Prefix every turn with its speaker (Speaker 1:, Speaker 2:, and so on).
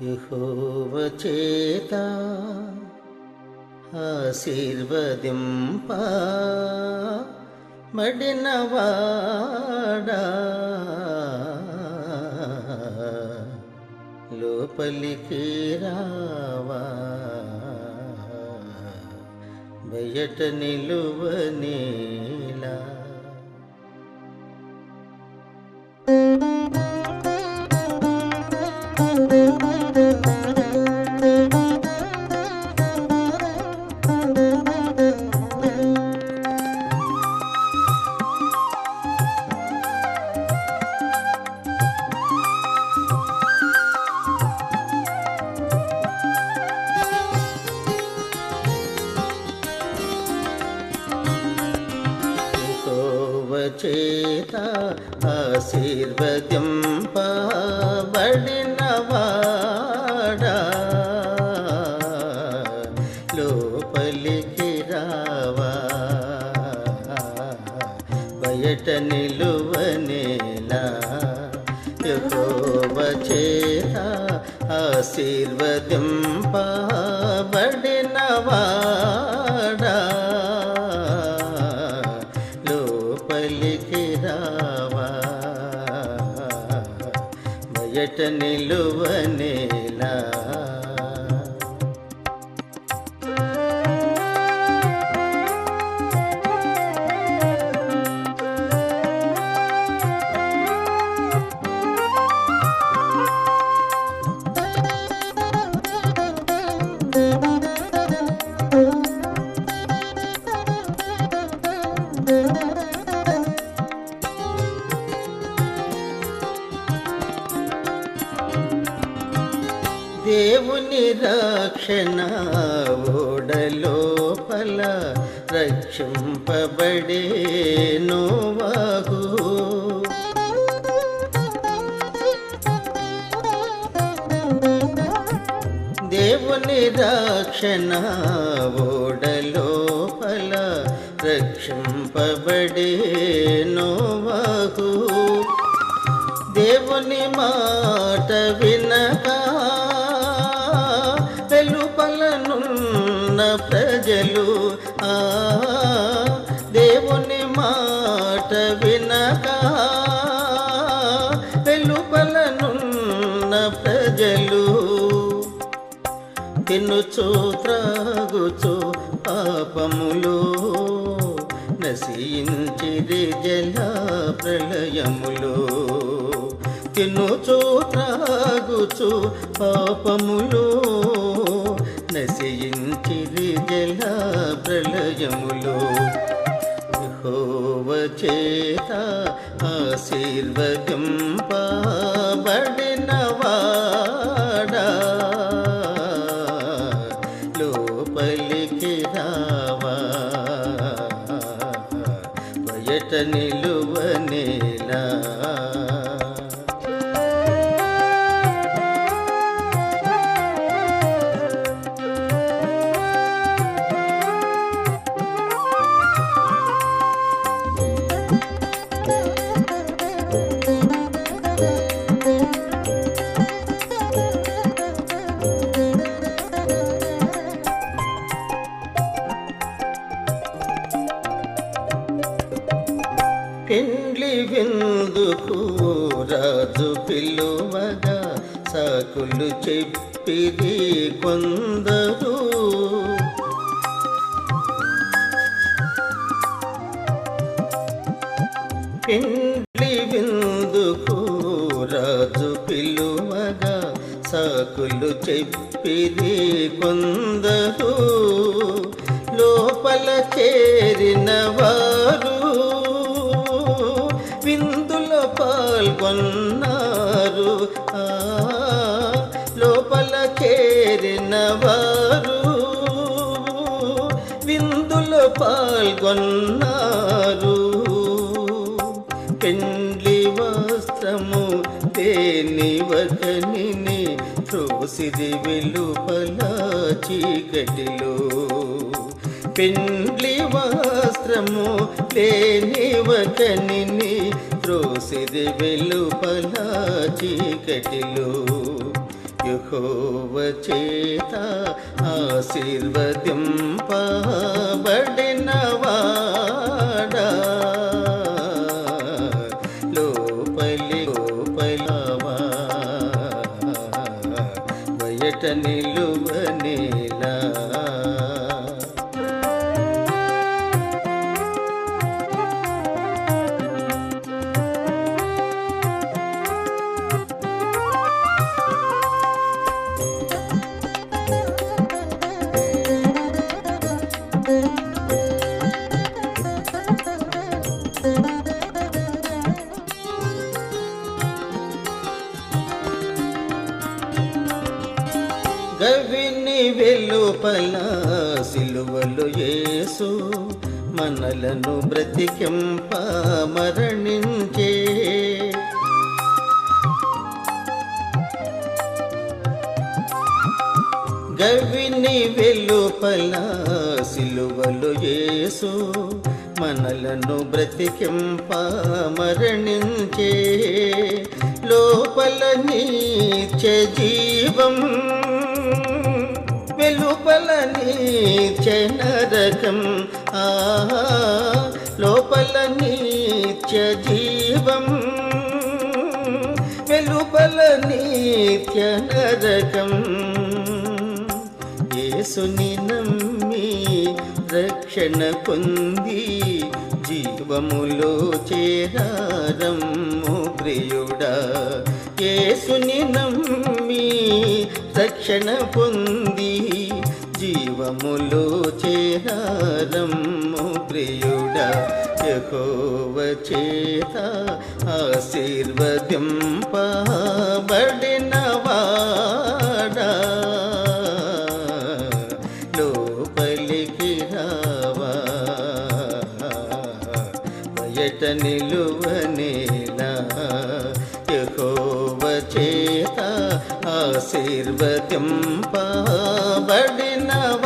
Speaker 1: యహోవ చేత ఆశీర్వదింప. లోపలికి రావా. బయట నిలువనే చేత ఆశీర్వదింపబడినవాడా లోపలికి రావా. బయట నిలువనేలా. యహోవ చేత ఆశీర్వదింపబడినవాడా రావా బయట నిలువనేలా you. నిరాక్షణ ఓడలోపల రక్షింపబడే నోవాహు దేవుని రక్షణ ఓడలోపల రక్షింపబడే నోవాహు దేవుని మాట వినగా ప్రజలు ఆ దేవుని మాట వినక వెలుపలనున్న ప్రజలు తినుచు త్రాగుచు పాపములు నశించిరి జల ప్రళయములు. తినుచు త్రాగుచు పాపములో నశించిరి జల ప్రళయములో. యెహోవ చేత ఆశీర్వదింపబడినవాడా లోపలి పిలువగా సాకులు చెప్పిది కొందరు. పెండ్లి విందుకు రాజు పిలువగా సాకులు చెప్పిది కొందరు. లోపల చేరిన వారు విందులో పాల్గొన్న వారు విందులో పాల్గొన్నారు. పెండ్లి వస్త్రము దేని వకనిని త్రోసిది వెలుపల చీకటిలో. పెండ్లి వస్త్రము లేని వకనిని త్రోసిది వెలుపల చీకటిలో. యహోవ చేత ఆశీర్వదింపబడినవాడా లోపలి లోపలవా. బయట నిలు గవిని వెలుపల సిలువలు యేసు మనలను బ్రతికింప మరణించే. గవిని వెలుపల సిలువలు యేసు మనలను బ్రతికింప మరణించే. లోపల నీచ జీవం వెలుపల నీచే నరకం. ఆ లోపల నీచ జీవం. వెలుపల నీత్య నరకం. యేసుని నమ్మి రక్షణ పొంది జీవములో చేరారమ్ము ప్రియుడా. యేసుని నమ్మి రక్షణ పొంది జీవములో చేరారమ్ము ప్రియుడా యహోవ చేత ఆశీర్వదింపబడినవాడా లోపలికి రావా. బయట నిలువనేలా ఆశీర్వదింపబడినవాడా.